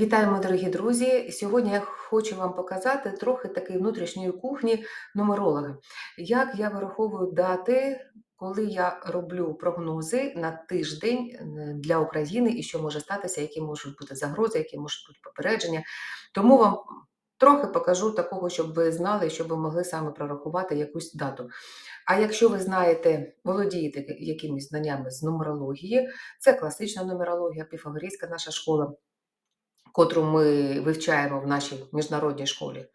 Вітаємо, дорогі друзі! Сьогодні я хочу вам показати трохи такої внутрішньої кухні нумеролога. Як я вираховую дати, коли я роблю прогнози на тиждень е, для України і що може статися, які можуть бути загрози, які можуть бути попередження. Тому вам трохи покажу такого, щоб ви знали, щоб ви могли саме прорахувати якусь дату. А якщо ви знаєте, володієте якимись знаннями з нумерології, це класична нумерологія, піфагорійська наша школа котру ми вивчаємо в нашій міжнародній школі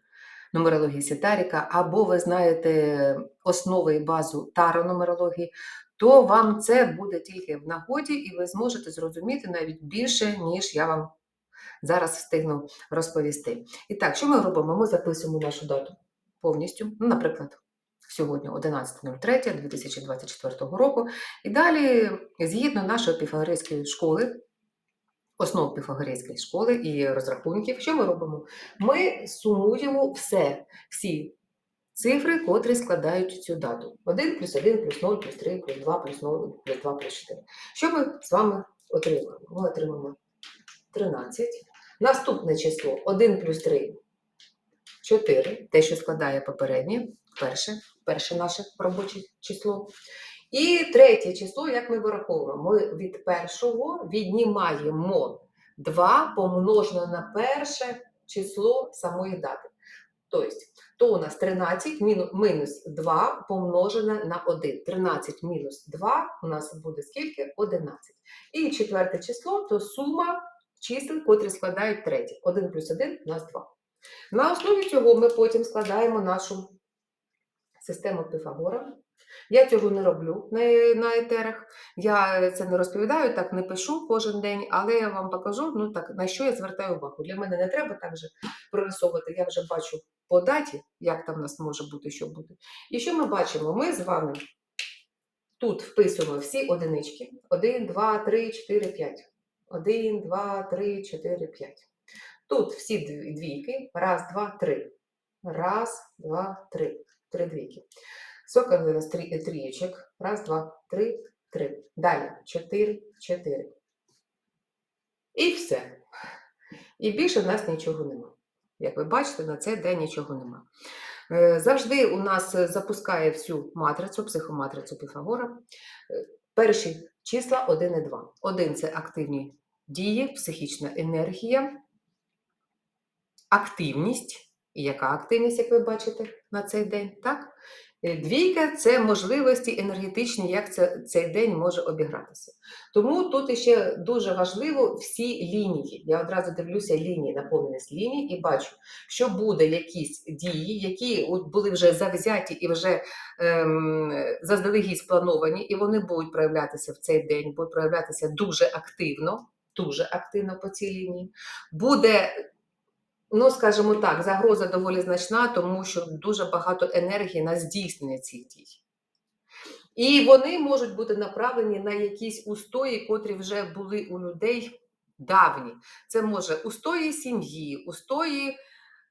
нумерології Сітаріка, або ви знаєте основи і базу таро-нумерології, то вам це буде тільки в нагоді, і ви зможете зрозуміти навіть більше, ніж я вам зараз встигну розповісти. І так, що ми робимо? Ми записуємо нашу дату повністю, ну, наприклад. Сьогодні 11.03.2024 року. І далі, згідно нашої піфагорейської школи, основ піфагорейської школи і розрахунків, що ми робимо? Ми сумуємо все, всі цифри, котрі складають цю дату. 1 плюс 1 плюс 0 плюс 3 плюс 2 плюс 0 плюс 2 плюс 4. Що ми з вами отримаємо? Ми отримаємо 13. Наступне число 1 плюс 3 4, те, що складає попереднє, перше, перше наше робоче число. І третє число, як ми вираховуємо, ми від першого віднімаємо 2 помножено на перше число самої дати. Тобто, то у нас 13 мінус 2 помножене на 1. 13 мінус 2 у нас буде скільки? 11. І четверте число то сума чисел, котрі складають третє. 1 плюс 1 у нас 2. На основі цього ми потім складаємо нашу систему Піфагора. Я цього не роблю на, на етерах. Я це не розповідаю, так не пишу кожен день, але я вам покажу, ну так, на що я звертаю увагу. Для мене не треба так же прорисовувати, я вже бачу по даті, як там в нас може бути, що буде. І що ми бачимо? Ми з вами тут вписуємо всі одинички: 1, 2, 3, 4, 5. 1, 2, 3, 4, 5. Тут всі двійки. Раз, два, три. Раз, два, три. Три двійки. Нас три, трієчок? Раз, два, три, три. Далі. Чотири, чотири. І все. І більше в нас нічого нема. Як ви бачите, на цей день нічого нема. Е, завжди у нас запускає всю матрицю, психоматрицю Піфагора. Е, перші числа 1 і 2. 1 це активні дії, психічна енергія, активність. І яка активність, як ви бачите, на цей день? так? Е, двійка це можливості енергетичні, як це, цей день може обігратися. Тому тут ще дуже важливо всі лінії. Я одразу дивлюся лінії, наповненість ліній, і бачу, що буде якісь дії, які були вже завзяті і вже ем, заздалегідь сплановані, і вони будуть проявлятися в цей день, будуть проявлятися дуже активно, дуже активно по цій лінії. Буде Ну, скажімо так, загроза доволі значна, тому що дуже багато енергії на здійснення цих дій. І вони можуть бути направлені на якісь устої, котрі вже були у людей давні. Це може устої сім'ї, устої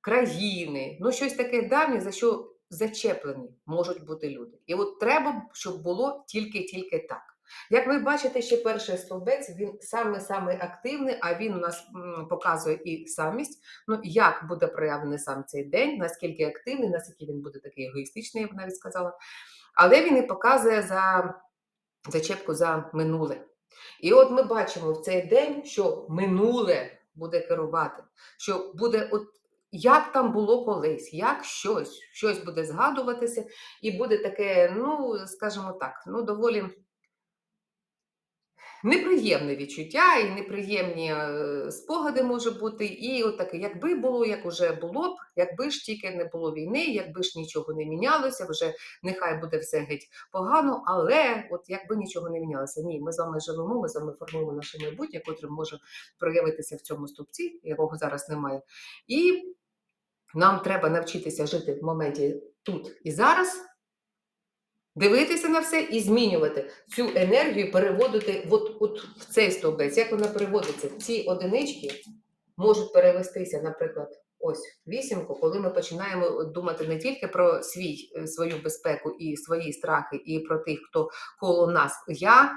країни, ну щось таке давнє, за що зачеплені можуть бути люди. І от треба, щоб було тільки-тільки так. Як ви бачите, ще перший стовбець, він саме-саме активний, а він у нас показує і самість. Ну, як буде проявлений сам цей день, наскільки активний, наскільки він буде такий егоїстичний, я б навіть сказала. Але він і показує за зачепку за минуле. І от ми бачимо в цей день, що минуле буде керувати, що буде от. Як там було колись, як щось, щось буде згадуватися, і буде таке, ну, скажімо так, ну, доволі неприємне відчуття і неприємні е, спогади може бути. І отаке, якби було, як уже було б, якби ж тільки не було війни, якби ж нічого не мінялося, вже нехай буде все геть погано, але от якби нічого не мінялося, ні, ми з вами живемо, ми з вами формуємо наше майбутнє, котре може проявитися в цьому стовпці, якого зараз немає. І нам треба навчитися жити в моменті тут і зараз дивитися на все і змінювати цю енергію, переводити от, от в цей стовбець. Як вона переводиться? Ці одинички можуть перевестися, наприклад, ось вісімку, коли ми починаємо думати не тільки про свій, е, свою безпеку і свої страхи, і про тих, хто коло нас. Я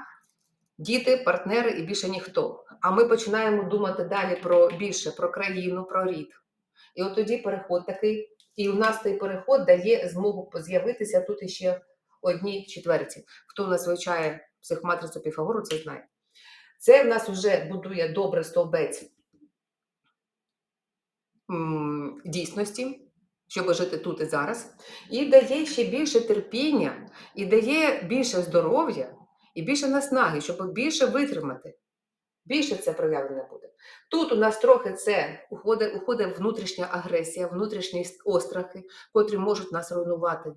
діти, партнери і більше ніхто. А ми починаємо думати далі про більше, про країну, про рід. І от тоді переход такий, і у нас цей переход дає змогу з'явитися тут іще одній четверті. Хто у нас вивчає психоматрицю Піфагору, це знає. Це в нас вже будує добре стовбець дійсності, щоб жити тут і зараз, і дає ще більше терпіння, і дає більше здоров'я, і більше наснаги, щоб більше витримати. Більше це проявлення буде. Тут у нас трохи це уходить, уходить внутрішня агресія, внутрішні острахи, котрі можуть нас руйнувати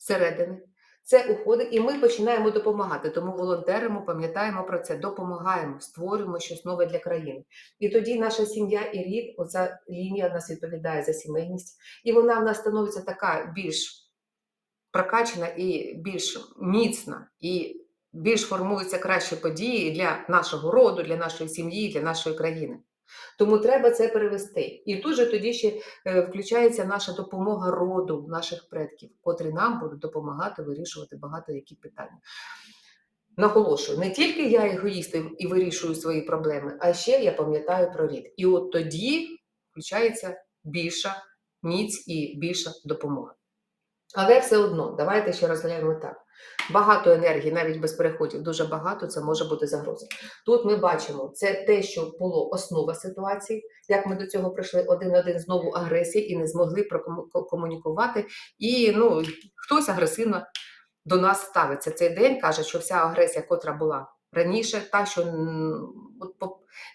зсередини. Це уходить, і ми починаємо допомагати. Тому волонтеримо, пам'ятаємо про це, допомагаємо, створюємо щось нове для країни. І тоді наша сім'я і рід, оця лінія нас відповідає за сімейність, і вона в нас становиться така більш прокачана і більш міцна, і більш формуються кращі події для нашого роду, для нашої сім'ї, для нашої країни. Тому треба це перевести. І тут же тоді ще е, включається наша допомога роду наших предків, котрі нам будуть допомагати вирішувати багато які питання. Наголошую, не тільки я егоїст і- вирішую свої проблеми, а ще я пам'ятаю про рід. І от тоді включається більша міць і більша допомога. Але все одно, давайте ще розглянемо так. Багато енергії, навіть без переходів, дуже багато, це може бути загроза. Тут ми бачимо, це те, що було основа ситуації, як ми до цього прийшли один-один знову агресія і не змогли прокомунікувати. І ну, хтось агресивно до нас ставиться. Цей день каже, що вся агресія, котра була раніше, та, що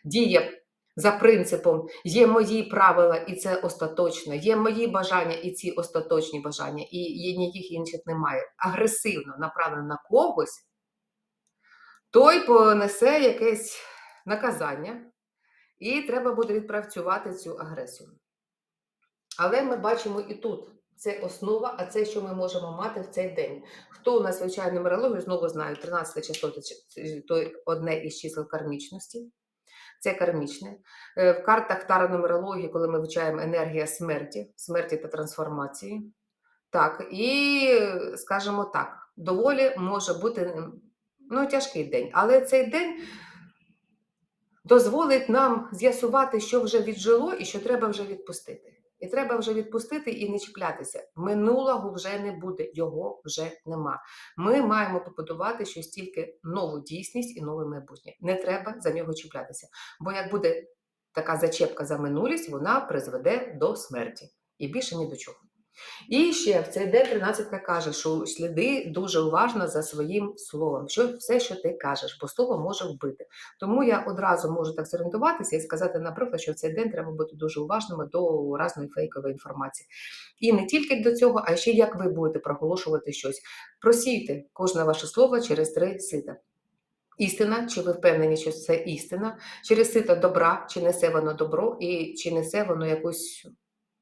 діє за принципом є мої правила, і це остаточно, є мої бажання, і ці остаточні бажання, і є ніяких інших немає. Агресивно направлено на когось, той понесе якесь наказання, і треба буде відпрацювати цю агресію. Але ми бачимо і тут. Це основа, а це, що ми можемо мати в цей день. Хто у нас вивчає нумерологію, знову знаю, 13 число це одне із чисел кармічності. Це кармічне. Е, В картах таро-нумерології, коли ми вивчаємо енергія смерті, смерті та трансформації. Так, і скажімо так, доволі може бути ну, тяжкий день. Але цей день дозволить нам з'ясувати, що вже віджило і що треба вже відпустити. І треба вже відпустити і не чіплятися. Минулого вже не буде, його вже нема. Ми маємо побудувати щось тільки нову дійсність і нове майбутнє. Не треба за нього чіплятися. Бо як буде така зачепка за минулість, вона призведе до смерті і більше ні до чого. І ще в цей день 13 каже, що сліди дуже уважно за своїм словом, що все, що ти кажеш, бо слово може вбити. Тому я одразу можу так зорієнтуватися і сказати, наприклад, що в цей день треба бути дуже уважними до разної фейкової інформації. І не тільки до цього, а ще як ви будете проголошувати щось. Просійте кожне ваше слово через три сита. Істина, чи ви впевнені, що це істина, через сито добра, чи несе воно добро, і чи несе воно якусь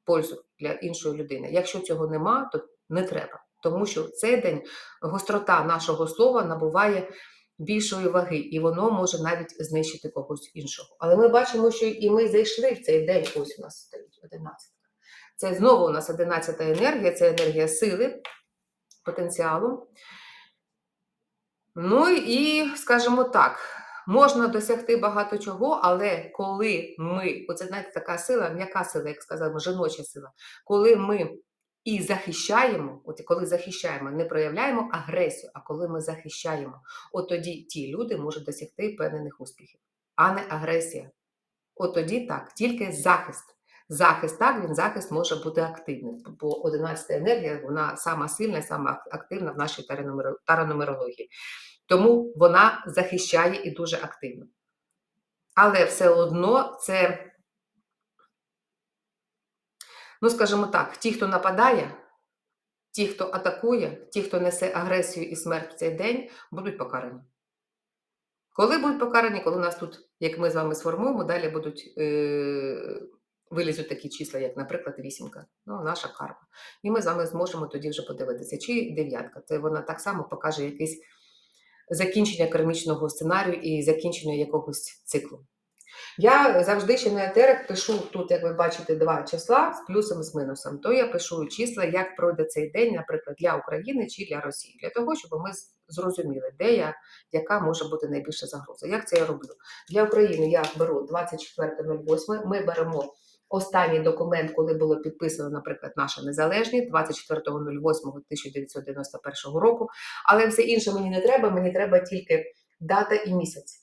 пользу для іншої людини. Якщо цього нема, то не треба. Тому що в цей день гострота нашого слова набуває більшої ваги, і воно може навіть знищити когось іншого. Але ми бачимо, що і ми зайшли в цей день, ось у нас стоїть 11. Це знову у нас 11 енергія, це енергія сили, потенціалу. Ну і скажімо так, можна досягти багато чого, але коли ми, оце знаєте, така сила, м'яка сила, як сказали, жіноча сила, коли ми і захищаємо, от коли захищаємо, не проявляємо агресію, а коли ми захищаємо, от тоді ті люди можуть досягти певних успіхів, а не агресія. От тоді так, тільки захист. Захист, так, він захист може бути активним, бо 11 енергія, вона сама сильна, сама активна в нашій таранумерології. Тому вона захищає і дуже активно. Але все одно це, ну скажімо так, ті, хто нападає, ті, хто атакує, ті, хто несе агресію і смерть в цей день, будуть покарані. Коли будуть покарані, коли у нас тут, як ми з вами сформуємо, далі будуть е, вилізуть такі числа, як, наприклад, вісімка, ну, наша карма. І ми з вами зможемо тоді вже подивитися, чи дев'ятка. Це вона так само покаже якийсь закінчення кармічного сценарію і закінчення якогось циклу. Я завжди ще на етерах пишу тут, як ви бачите, два числа з плюсом і з мінусом. То я пишу числа, як пройде цей день, наприклад, для України чи для Росії, для того, щоб ми зрозуміли, де я, яка може бути найбільша загроза. Як це я роблю? Для України я беру 24.08, ми беремо останній документ, коли було підписано, наприклад, наша незалежність 24.08.1991 року. Але все інше мені не треба, мені треба тільки дата і місяць.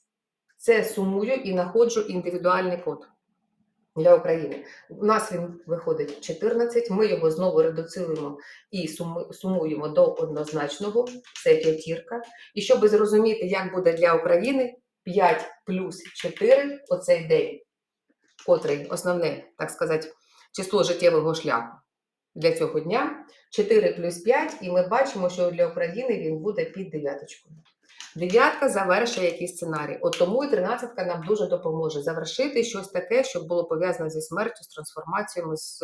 Це сумую і знаходжу індивідуальний код для України. У нас він виходить 14, ми його знову редуцилуємо і сумуємо до однозначного, це п'ятірка. І щоб зрозуміти, як буде для України 5 плюс 4 оцей день, котрий основне, так сказати, число життєвого шляху для цього дня 4 плюс 5, і ми бачимо, що для України він буде під дев'яточкою. Дев'ятка завершує якийсь сценарій. От тому і тринадцятка нам дуже допоможе завершити щось таке, що було пов'язане зі смертю, з трансформаціями, з,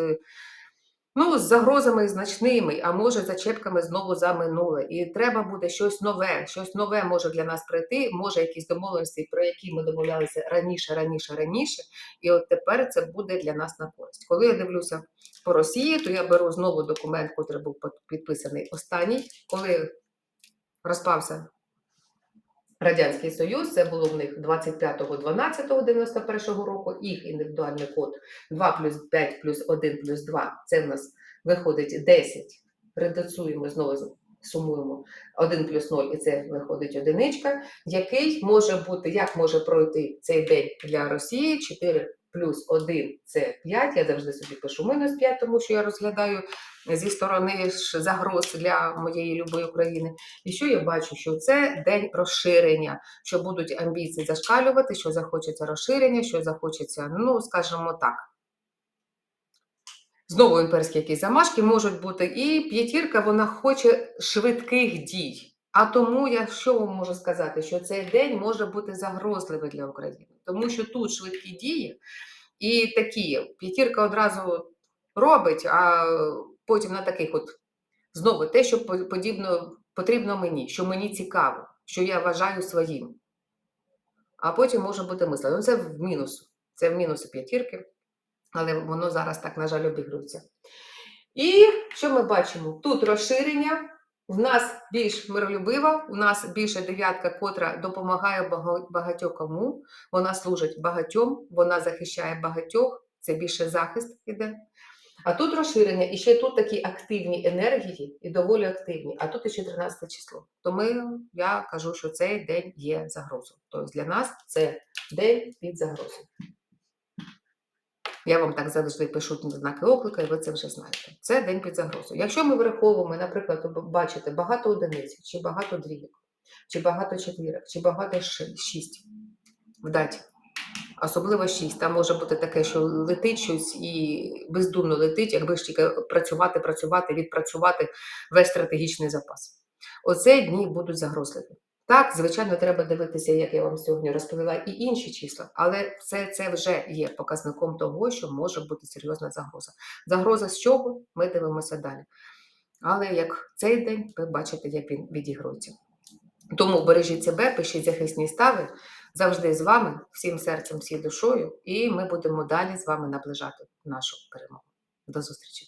ну, з загрозами значними, а може зачепками знову за минуле. І треба буде щось нове, щось нове може для нас прийти, може якісь домовленості, про які ми домовлялися раніше, раніше, раніше. І от тепер це буде для нас на користь. Коли я дивлюся по Росії, то я беру знову документ, який був підписаний останній, коли розпався Радянський Союз, це було в них 25.12.91 року, їх індивідуальний код 2 плюс 5 плюс 1 плюс 2, це в нас виходить 10. Редуцуємо, знову сумуємо 1 плюс 0, і це виходить одиничка, який може бути, як може пройти цей день для Росії 4 плюс 1 це 5, я завжди собі пишу мінус 5, тому що я розглядаю зі сторони загроз для моєї любої України. І що я бачу? Що це день розширення, що будуть амбіції зашкалювати, що захочеться розширення, що захочеться, ну, скажімо так. Знову імперські якісь замашки можуть бути. І п'ятірка вона хоче швидких дій. А тому я що вам можу сказати, що цей день може бути загрозливий для України, тому що тут швидкі дії і такі п'ятірка одразу робить, а потім на таких от знову те, що подібно потрібно мені, що мені цікаво, що я вважаю своїм. А потім може бути мислено. Ну, це в мінус. Це в мінуси п'ятірки, але воно зараз так, на жаль, обігрується. І що ми бачимо? Тут розширення. В нас більш миролюбива, у нас більше дев'ятка, котра допомагає багатьом кому. Вона служить багатьом, вона захищає багатьох, це більше захист іде. А тут розширення, і ще тут такі активні енергії, і доволі активні, а тут ще 13 число. Тому я кажу, що цей день є загрозою. Тобто для нас це день під загрозою. Я вам так завжди пишу знаки оклика, і ви це вже знаєте. Це день під загрозою. Якщо ми враховуємо, наприклад, бачите багато одиниць, чи багато двійок, чи багато четвірок, чи багато шість в даті, особливо шість, там може бути таке, що летить щось і бездумно летить, якби ж тільки працювати, працювати, відпрацювати весь стратегічний запас. Оце дні будуть загрозливі. Так, звичайно, треба дивитися, як я вам сьогодні розповіла, і інші числа, але все це вже є показником того, що може бути серйозна загроза. Загроза з чого? Ми дивимося далі. Але як цей день, ви бачите, як він відігрується. Тому бережіть себе, пишіть захисні стави. Завжди з вами, всім серцем, всією душою, і ми будемо далі з вами наближати нашу перемогу. До зустрічі!